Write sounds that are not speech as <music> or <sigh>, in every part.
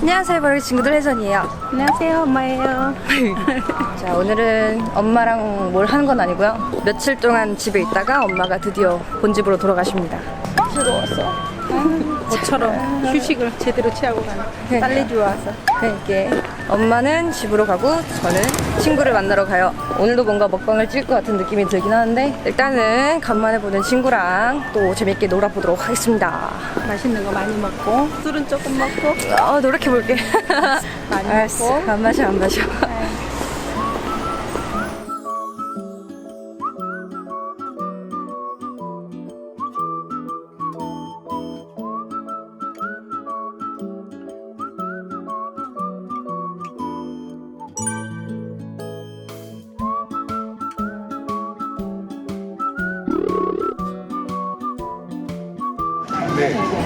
안녕하세요, 바로 친구들 혜선이에요. 안녕하세요, 엄마예요. <laughs> 자, 오늘은 엄마랑 뭘 하는 건 아니고요. 며칠 동안 집에 있다가 엄마가 드디어 본집으로 돌아가십니다. 즐거웠어. 저처럼 <laughs> 휴식을 제대로 취하고 가는 딸내 좋아서. 그러니까 엄마는 집으로 가고 저는 친구를 만나러 가요. 오늘도 뭔가 먹방을 찍을 것 같은 느낌이 들긴 하는데 일단은 간만에 보는 친구랑 또 재밌게 놀아보도록 하겠습니다. 맛있는 거 많이 먹고 술은 조금 먹고 아, 노력해볼게. <laughs> 많이 알았어. 먹고 안 마셔, 안 마셔. 네, 망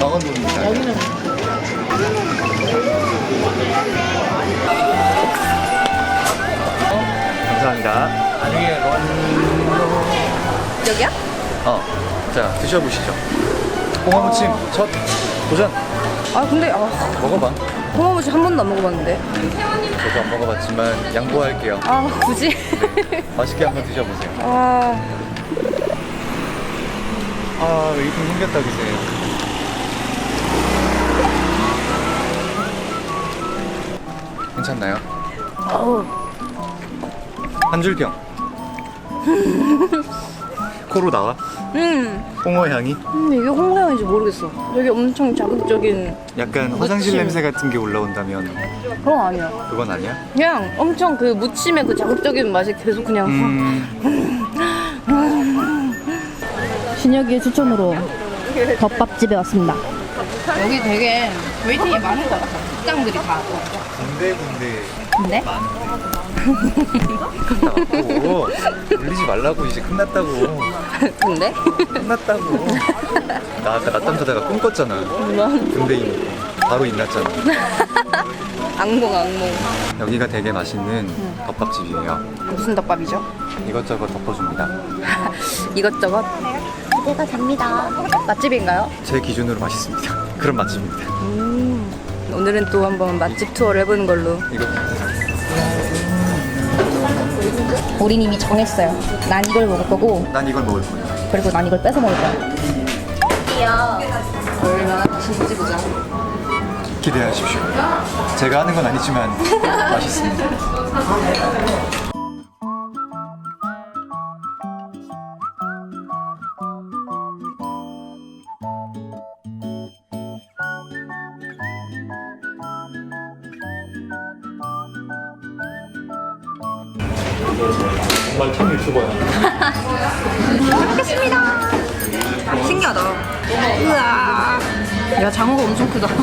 원동입니다. 여기는 감사합니다. 나중에 여기야? 어, 자 드셔보시죠. 홍어무침 첫 도전 아, 근데 아, 먹어봐. 홍어무침 한 번도 안 먹어봤는데. 저도 안 먹어봤지만 양보할게요. 아, 굳이? 맛있게 한번 드셔보세요. 아, 아, 왜 이렇게 생겼다 그세요? 괜찮나요? 어우. 한 줄평. <laughs> 코로 나와? 음, 홍어 향이? 근데 이게 홍어향인지 모르겠어. 여기 엄청 자극적인 약간 화장실. 냄새 같은 게 올라온다면 그런 거 아니야. 그건 아니야? 그냥 엄청 그 무침의 그 자극적인 맛이 계속 그냥 음, <laughs> 준혁이의 추천으로 덮밥집에 왔습니다. 여기 되게 웨이팅이 많은 것 같아. 식당들이 다. 군데군데 근데? 오, 울리지 말라고 이제 끝났다고 근데? 끝났다고 나 아까 낮잠 자다가 꿈 꿨잖아 근데 이 바로 일났잖아 악몽, 악몽. 여기가 되게 맛있는 덮밥집이에요 무슨 덮밥이죠? 이것저것 덮어줍니다 <laughs> 이것저것? 기대가 됩니다. 맛집인가요? 제 기준으로 맛있습니다 그런 맛집입니다 음, 오늘은 또 한번 맛집 투어를 해보는 걸로. 이거 이미 정했어요. 난 이걸 먹을 거고, 난 이걸 먹을 거야 그리고 난 이걸 뺏어 먹을 거야. 얼마나 맛있는지 보자. 기대하십시오 제가 하는 건 아니지만 맛있습니다 <laughs> 먹겠습니다. 신기하다. 우와. 야, 장어가 엄청 크다. <laughs>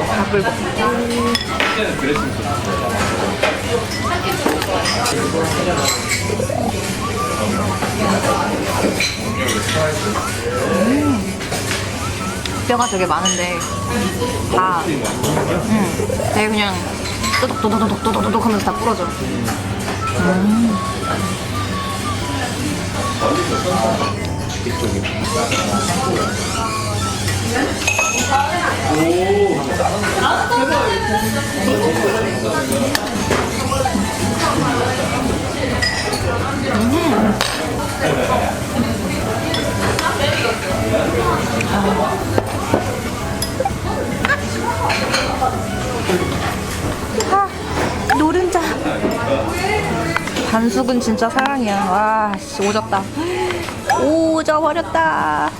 밥을 먹 뼈가 되게 많은데 다 음, 되게 그냥 또독또독또독또독 하면서 다 부러져. 노른자. 반숙은 진짜 사랑이야. 와, 씨, 오졌다. 오져버렸다.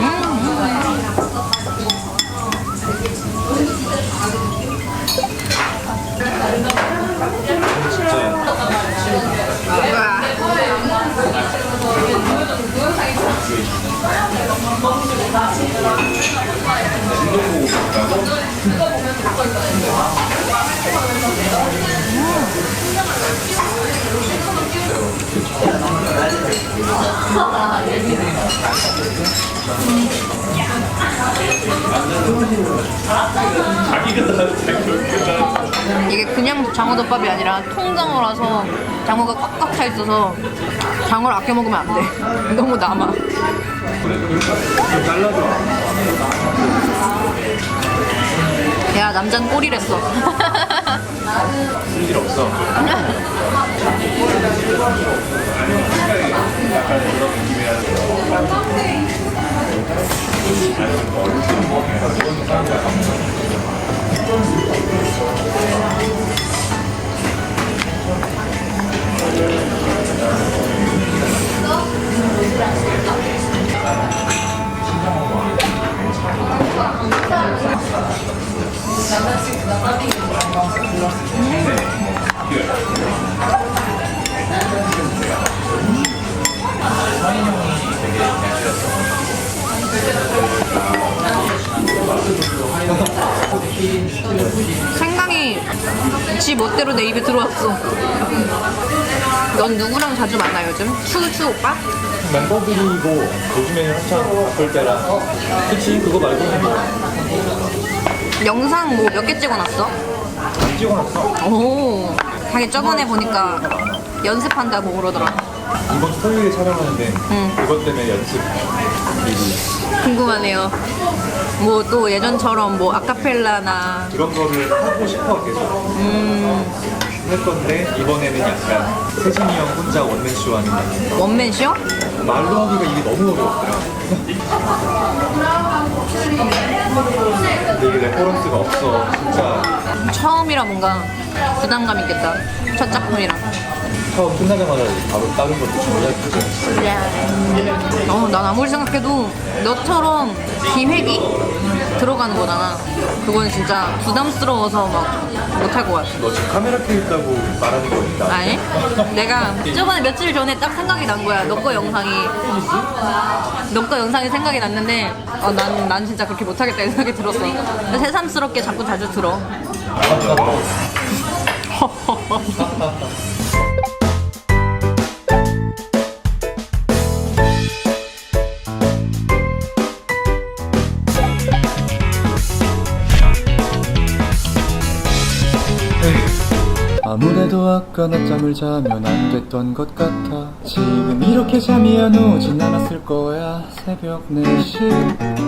음. 음. 이게 그냥 장어덮밥이 아니라 통장어라서 장어가 꽉꽉 차 있어서 장어를 아껴 먹으면 안 돼. <laughs> 너무 남아. 잘라줘. 야 남자는 꼬리랬어. 쓸일 없어. 생강이 지 멋대로 내 입에 들어왔어. 넌 누구랑 자주 만나 요즘? 추추 오빠? 멤버들이고 요즘에는 한창 바쁠 때라. 그치 그거 말고는 뭐 영상 뭐 몇 개 찍어놨어? 안 찍어놨어. 오. 자기 저번에 보니까 연습한다고 그러더라. 이번 주 토요일에 촬영하는데 응. 그것 때문에 연습 미리 궁금하네요. 뭐 또 예전처럼 뭐 아카펠라나 그런 거를 하고 싶어 계속 할 건데 이번에는 약간 세진이 형 혼자 원맨쇼 하는 느낌. 원맨쇼? 말로 하기가 이게 너무 어려웠더라. 근데 이게 레퍼런스가 없어. 진짜 처음이라 뭔가 부담감 있겠다. 첫 작품이라. 처음 끝나자마자 바로 다른 것도 준비해주고 어, 난 아무리 생각해도 너처럼 기획이 들어가는 거잖아. 그건 진짜 부담스러워서 막 못할 것 같아. 너 지금 카메라 켜 있다고 말하는 거니까 아니? 내가 저번에 며칠 전에 딱 생각이 난 거야. 너 거 영상이. 너 거 영상이 생각이 났는데, 어, 난, 난 진짜 그렇게 못하겠다 이 생각이 들었어. 근데 새삼스럽게 자꾸 자주 들어. <laughs> 아무래도 아까 낮잠을 자면 안 됐던 것 같아. 지금 이렇게 잠이 안 오진 않았을 거야. 새벽 4시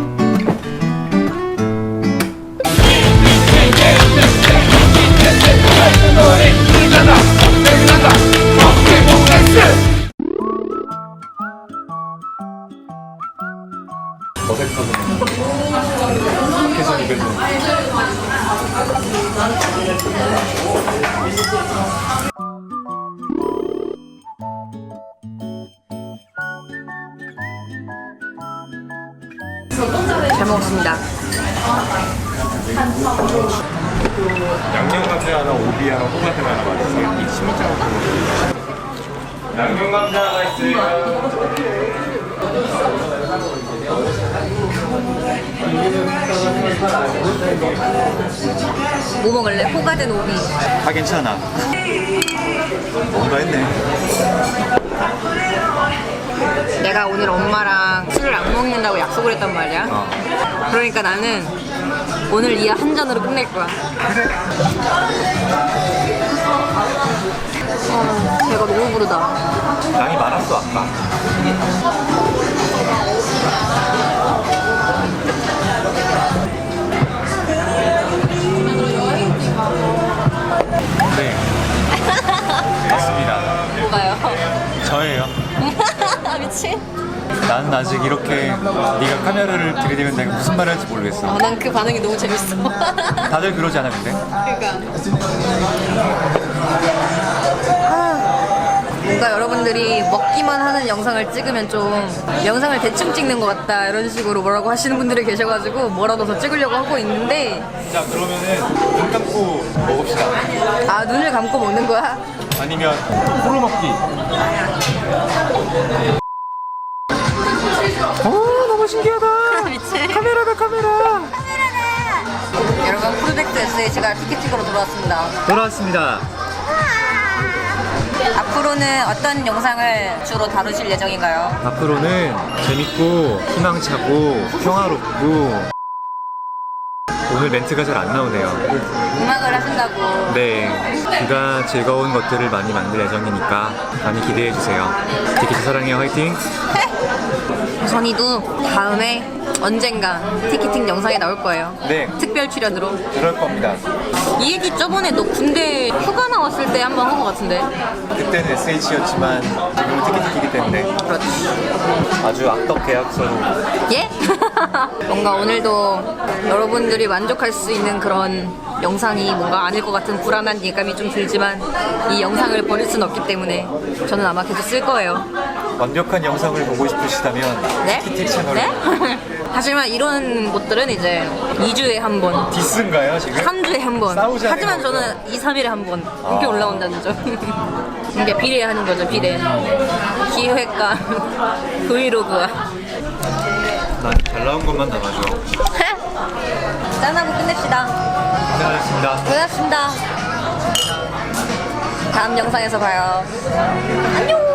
잘 먹었습니다. 양념 감자 하나, 오비 하나, 호가들 하나 맞으세요? 이 심장 양념 감자 하나 있어요. 뭐 먹을래? 호가든 오비. 다 괜찮아. 뭔가 했네. 내가 오늘 엄마랑 술을 안 먹는다고 약속을 했단 말이야. 어. 그러니까 나는 오늘 이 한 잔으로 끝낼 거야. 어, 배가 너무 부르다. 양이 많았어 아까. 네. 맞 미친. 나는 아직 이렇게 네가 카메라를 들이대면 내가 무슨 말을 할지 모르겠어. 아, 난 그 반응이 너무 재밌어. <laughs> 다들 그러지 않아 근데? 그러니까. 뭔가 여러분들이 먹기만 하는 영상을 찍으면 좀 영상을 대충 찍는 것 같다 이런 식으로 뭐라고 하시는 분들이 계셔가지고 뭐라도 더 찍으려고 하고 있는데 자 그러면은 눈 감고 먹읍시다. 아 눈을 감고 먹는 거야? 아니면 코로 먹기. 오 너무 신기하다. <laughs> 카메라다 카메라. 여러분 프로젝트 SH가 티켓 찍으러 돌아왔습니다. 돌아왔습니다. 앞으로는 어떤 영상을 주로 다루실 예정인가요? 앞으로는 재밌고 희망차고 평화롭고 오늘 멘트가 잘 안 나오네요. 음악을 하신다고. 네, 귀가 즐거운 것들을 많이 만들 예정이니까 많이 기대해 주세요. 되게 사랑해요, 화이팅! <laughs> 선이도 다음에 언젠가 티키팅 영상에 나올 거예요. 네, 특별 출연으로. 그럴 겁니다. 이 얘기 저번에 너 군대 휴가 나왔을 때 한 번 한 것 같은데. 그때는 SH였지만 지금은 티키티키기 때문에 그렇지. 아주 악덕 계약서로 예? <laughs> 뭔가 오늘도 여러분들이 만족할 수 있는 그런 영상이 뭔가 아닐 것 같은 불안한 예감이 좀 들지만 이 영상을 버릴 순 없기 때문에 저는 아마 계속 쓸 거예요. 완벽한 영상을 보고 싶으시다면 네? 티키티 채널 네? <laughs> 하지만 이런 것들은 이제 2주에 한 번, 디스인가요 지금? 3주에 한 번. 하지만 거죠? 저는 2, 3일에 한 번 이렇게 아. 올라온다는 점. <laughs> 이게 비례하는 거죠, 비례. 기획과 <laughs> 브이로그와. 난 잘 나온 것만 담아줘. 짠하고 끝냅시다. 고생하셨습니다. 고맙습니다. 다음 영상에서 봐요. 안녕!